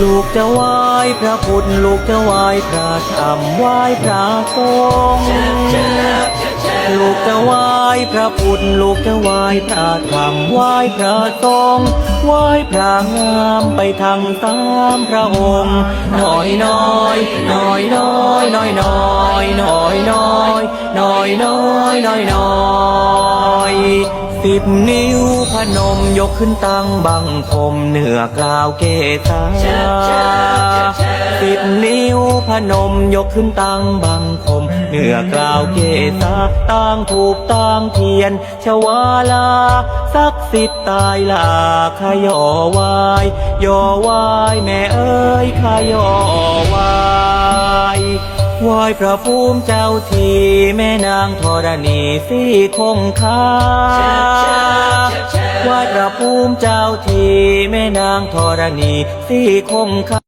ลูกจะไหว้พระพุทธลูกจะไหว้พระธรรมไหว้พระสงฆ์ลูกจะไหว้พระพุทธลูกจะไหว้พระธรรมไหว้พระสงฆ์ไหว้พระงามไปทางสามพระองค์น้อยน้อยน้อยน้อยน้อยน้อยน้อยน้อยน้อยน้อยน้อยน้อย สิบนิ้วพนมยกขึ้นตั้งบังคมเหนือกล่าวเกตาสิบนิ้วพนมยกขึ้นตั้งบังคมเหนือกล่าวเกตาตั้งถูกตั้งเทียน ชวาลาศักสิทธิ์ตายลาขยอวายยอวายแม่เอ้ยขยอ ไหว้พระภูมิเจ้าทีแม่นางธรณีสีคงคาไหว้พระภูมิเจ้าทีแม่นางธรณีสีคงคา